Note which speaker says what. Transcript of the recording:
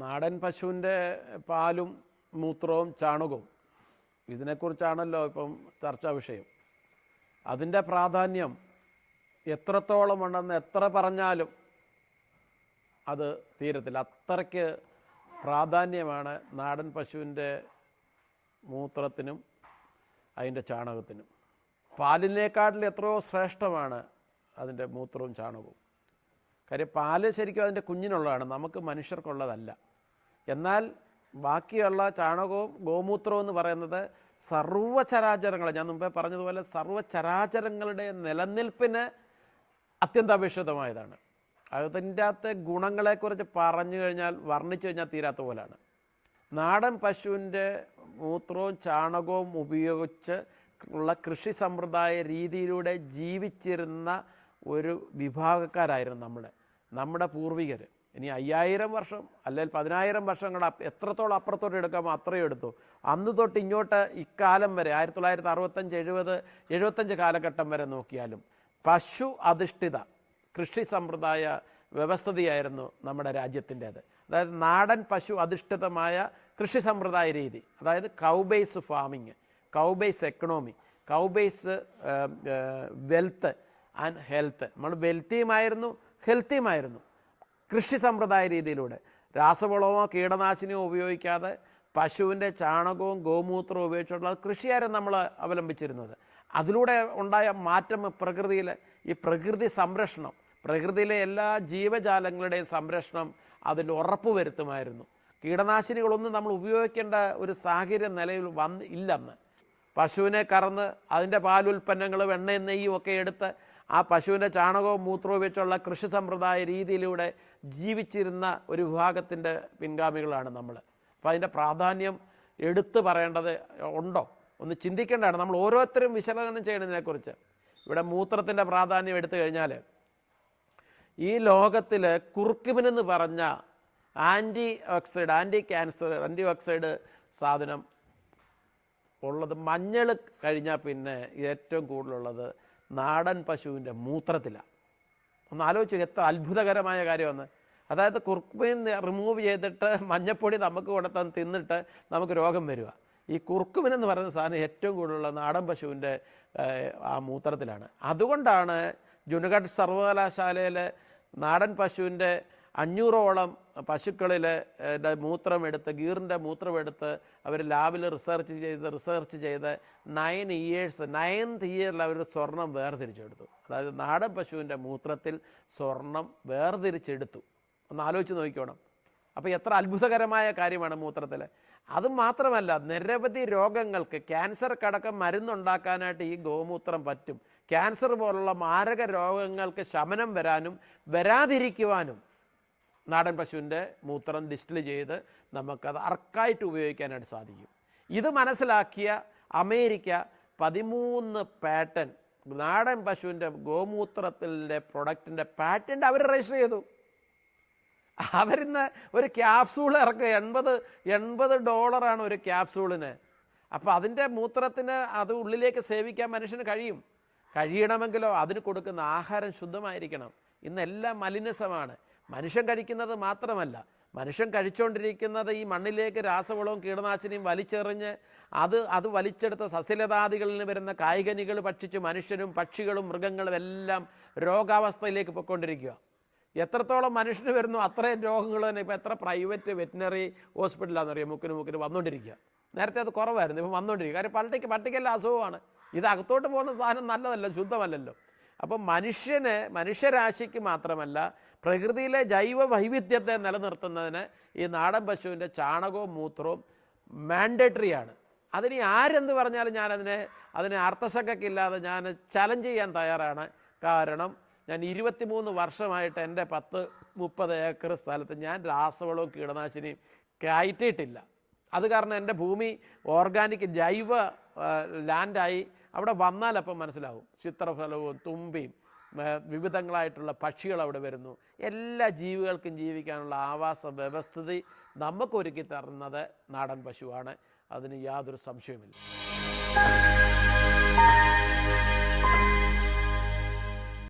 Speaker 1: നാടൻ പശുവിന്റെ പാലും മൂത്രവും ചാണകവും. ഇതിനെക്കുറിച്ചാണല്ലോ ഇപ്പം ചർച്ചാ വിഷയം. അതിന്റെ പ്രാധാന്യം എത്രത്തോളം ഉണ്ടെന്ന് എത്ര പറഞ്ഞാലും അത് തീരത്തില്ല. അത്രയ്ക്ക് പ്രാധാന്യമാണ് നാടൻ പശുവിന്റെ മൂത്രത്തിനും അതിന്റെ ചാണകത്തിനും. പാലിനേക്കാട്ടിൽ എത്രയോ ശ്രേഷ്ഠമാണ് അതിന്റെ മൂത്രവും ചാണകവും. കാര്യം പാൽ ശരിക്കും അതിന്റെ കുഞ്ഞിനുള്ളതാണ്. നമുക്ക് മനുഷ്യർക്കുള്ളതല്ല. എന്നാൽ ബാക്കിയുള്ള ചാണകവും ഗോമൂത്രവും എന്ന് പറയുന്നത് സർവചരാചരങ്ങൾ ഞാൻ മുമ്പേ പറഞ്ഞതുപോലെ സർവചരാചരങ്ങളുടെ നിലനിൽപ്പിന് അത്യന്താപേക്ഷിതമായതാണ്. അതിന്റെ അകത്തെ ഗുണങ്ങളെക്കുറിച്ച് പറഞ്ഞു കഴിഞ്ഞാൽ വർണിച്ചു കഴിഞ്ഞാൽ തീരാത്ത പോലാണ്. നാടൻ പശുവിന്റെ മൂത്രവും ചാണകവും ഉപയോഗിച്ച് ഉള്ള കൃഷി സമ്പ്രദായ രീതിയിലൂടെ ജീവിച്ചിരുന്ന ഒരു വിഭാഗക്കാരായിരുന്നു നമ്മൾ നമ്മുടെ പൂർവികർ ഇനി അയ്യായിരം വർഷം അല്ലെങ്കിൽ പതിനായിരം വർഷങ്ങൾ എത്രത്തോളം അപ്പുറത്തോട്ട് എടുക്കാമോ അത്രയും എടുത്തു. അന്ന് തൊട്ട് ഇങ്ങോട്ട് ഇക്കാലം വരെ ആയിരത്തി തൊള്ളായിരത്തി അറുപത്തഞ്ച് എഴുപത് എഴുപത്തഞ്ച് കാലഘട്ടം വരെ നോക്കിയാലും പശു അധിഷ്ഠിത കൃഷി സമ്പ്രദായ വ്യവസ്ഥിതിയായിരുന്നു നമ്മുടെ രാജ്യത്തിന്റേത്. അതായത് നാടൻ പശു അധിഷ്ഠിതമായ കൃഷി സമ്പ്രദായ രീതി അതായത് cow based farming cow based economy cow based wealth and health നമ്മൾ വെൽത്തിയുമായിരുന്നു ഹെൽത്തിയുമായിരുന്നു കൃഷി സമ്പ്രദായ രീതിയിലൂടെ. രാസവളമോ കീടനാശിനിയോ ഉപയോഗിക്കാതെ പശുവിന്റെ ചാണകവും ഗോമൂത്രവും ഉപയോഗിച്ചുള്ള കൃഷിയായിരുന്നു നമ്മൾ അവലംബിച്ചിരുന്നത്. അതിലൂടെ ഉണ്ടായ മാറ്റം പ്രകൃതിയിൽ ഈ പ്രകൃതി സംരക്ഷണം പ്രകൃതിയിലെ എല്ലാ ജീവജാലങ്ങളുടെയും സംരക്ഷണം അതിൽ ഉറപ്പ് വരുത്തുമായിരുന്നു. കീടനാശിനികളൊന്നും നമ്മൾ ഉപയോഗിക്കേണ്ട ഒരു സാഹചര്യം നിലയിൽ വന്ന് ഇല്ലെന്ന്. പശുവിനെ കറന്ന് അതിന്റെ പാലുൽപ്പന്നങ്ങളും എണ്ണയും നെയ്യും ഒക്കെ എടുത്ത് ആ പശുവിന്റെ ചാണകവും മൂത്രവും വെച്ചുള്ള കൃഷി സമ്പ്രദായ രീതിയിലൂടെ ജീവിച്ചിരുന്ന ഒരു വിഭാഗത്തിന്റെ പിൻഗാമികളാണ് നമ്മൾ. അപ്പോൾ അതിന്റെ പ്രാധാന്യം എടുത്തു പറയേണ്ടത് ഉണ്ടോ? ഒന്ന് ചിന്തിക്കേണ്ടതാണ്. നമ്മൾ ഓരോരുത്തരും വിശകലനം ചെയ്യണതിനെക്കുറിച്ച്. ഇവിടെ മൂത്രത്തിന്റെ പ്രാധാന്യം എടുത്തു കഴിഞ്ഞാൽ ഈ ലോകത്തിൽ കുർക്കിമിനെന്ന് പറഞ്ഞ anti oxide anti cancer anti oxide സാധനം ഉള്ളത് മഞ്ഞൾ കഴിഞ്ഞാൽ പിന്നെ ഏറ്റവും കൂടുതലുള്ളത് നാടൻ പശുവിന്റെ മൂത്രത്തിലാണ് ഒന്ന് ആലോചിച്ചു എത്ര അത്ഭുതകരമായ കാര്യമാണ്. അതായത് കുർക്കുമിൻ റിമൂവ് ചെയ്തിട്ട് മഞ്ഞപ്പൊടി നമുക്ക് കൊടുത്താൽ തിന്നിട്ട് നമുക്ക് രോഗം വരിക. ഈ കുർക്കുമിൻ എന്ന് പറയുന്ന സാധനം ഏറ്റവും കൂടുതലുള്ള നാടൻ പശുവിന്റെ ആ മൂത്രത്തിലാണ്. അതുകൊണ്ടാണ് ജുനഗഡ് സർവകലാശാലയിലെ നാടൻ പശുവിന്റെ അഞ്ഞൂറോളം പശുക്കളിൽ മൂത്രം മൂത്രമെടുത്ത് ഗീറിന്റെ മൂത്രമെടുത്ത് അവർ ലാബിൽ റിസർച്ച് ചെയ്ത് റിസർച്ച് ചെയ്ത് നയൻ ഇയേഴ്സ് നയൻത് ഇയറിൽ അവർ സ്വർണം വേർതിരിച്ചെടുത്തു. അതായത് നാടൻ പശുവിന്റെ മൂത്രത്തിൽ സ്വർണം വേർതിരിച്ചെടുത്തു. ഒന്ന് ആലോചിച്ച് നോക്കിക്കോണം. അപ്പോൾ എത്ര അത്ഭുതകരമായ കാര്യമാണ് മൂത്രത്തിൽ അത് മാത്രമല്ല നിരവധി രോഗങ്ങൾക്ക് ക്യാൻസർ കടക്കം മരുന്നുണ്ടാക്കാനായിട്ട് ഈ ഗോമൂത്രം പറ്റും. ക്യാൻസർ പോലുള്ള മാരക രോഗങ്ങൾക്ക് ശമനം വരാനും വരാതിരിക്കുവാനും നാടൻ പശുവിന്റെ മൂത്രം ഡിസ്റ്റിൽ ചെയ്ത് നമുക്കത് അർക്കായിട്ട് ഉപയോഗിക്കാനായിട്ട് സാധിക്കും. ഇത് മനസ്സിലാക്കിയ അമേരിക്ക പതിമൂന്ന് പാറ്റൻ നാടൻ പശുവിന്റെ ഗോമൂത്രത്തിന്റെ പ്രൊഡക്റ്റിന്റെ പാറ്റന്റ് അവർ രജിസ്റ്റർ ചെയ്തു. അവരിന്ന് ഒരു ക്യാപ്സൂൾ ഇറക്കുക എൺപത് എൺപത് ഡോളറാണ് ഒരു ക്യാപ്സൂളിന് അപ്പോൾ അതിന്റെ മൂത്രത്തിന് അത് ഉള്ളിലേക്ക് സേവിക്കാൻ മനുഷ്യന് കഴിയും. കഴിയണമെങ്കിലോ അതിന് കൊടുക്കുന്ന ആഹാരം ശുദ്ധമായിരിക്കണം. ഇന്നെല്ലാം മലിനസമാണ്. മനുഷ്യൻ കഴിക്കുന്നത് മാത്രമല്ല മനുഷ്യൻ കഴിച്ചുകൊണ്ടിരിക്കുന്നത് ഈ മണ്ണിലേക്ക് രാസവളവും കീടനാശിനിയും വലിച്ചെറിഞ്ഞ് അത് അത് വലിച്ചെടുത്ത സസ്യലതാദികളിൽ നിന്ന് വരുന്ന കായികനികൾ ഭക്ഷിച്ച് മനുഷ്യനും പക്ഷികളും മൃഗങ്ങളും എല്ലാം രോഗാവസ്ഥയിലേക്ക് പൊയ്ക്കൊണ്ടിരിക്കുക. എത്രത്തോളം മനുഷ്യന് വരുന്നു അത്രയും രോഗങ്ങൾ തന്നെ ഇപ്പോൾ എത്ര പ്രൈവറ്റ് വെറ്റിനറി ഹോസ്പിറ്റലാണെന്ന് അറിയാം. മുക്കിന് മുക്കിന് വന്നുകൊണ്ടിരിക്കുക നേരത്തെ അത് കുറവായിരുന്നു ഇപ്പം വന്നുകൊണ്ടിരിക്കുക കാര്യം പട്ടിക്ക് പട്ടിക്കെല്ലാം അസുഖമാണ്. ഇത് അകത്തോട്ട് പോകുന്ന സാധനം നല്ലതല്ല ശുദ്ധമല്ലല്ലോ. അപ്പം മനുഷ്യന് മനുഷ്യരാശിക്ക് മാത്രമല്ല പ്രകൃതിയിലെ ജൈവ വൈവിധ്യത്തെ നിലനിർത്തുന്നതിന് ഈ നാടൻ പശുവിന്റെ ചാണകവും മൂത്രവും മാൻഡേറ്ററിയാണ് അതിന് ആരെന്ത് പറഞ്ഞാലും ഞാനതിനെ അതിനെ അർത്ഥശക്കില്ലാതെ ഞാൻ ചലഞ്ച് ചെയ്യാൻ തയ്യാറാണ്. കാരണം ഞാൻ ഇരുപത്തിമൂന്ന് വർഷമായിട്ട് എന്റെ പത്ത് മുപ്പത് ഏക്കർ സ്ഥലത്ത് ഞാൻ രാസവളവും കീടനാശിനിയും കയറ്റിയിട്ടില്ല. അത് കാരണം എന്റെ ഭൂമി ഓർഗാനിക് ജൈവ ലാൻഡായി അവിടെ വന്നാൽ അപ്പം മനസ്സിലാവും. ചിത്രഫലവും തുമ്പിയും വിവിധങ്ങളായിട്ടുള്ള പക്ഷികൾ അവിടെ വരുന്നു. എല്ലാ ജീവികൾക്കും ജീവിക്കാനുള്ള ആവാസ വ്യവസ്ഥിതി നമുക്കൊരുക്കി തരുന്നത് നാടൻ പശുവാണ്. അതിന് യാതൊരു സംശയവുമില്ല.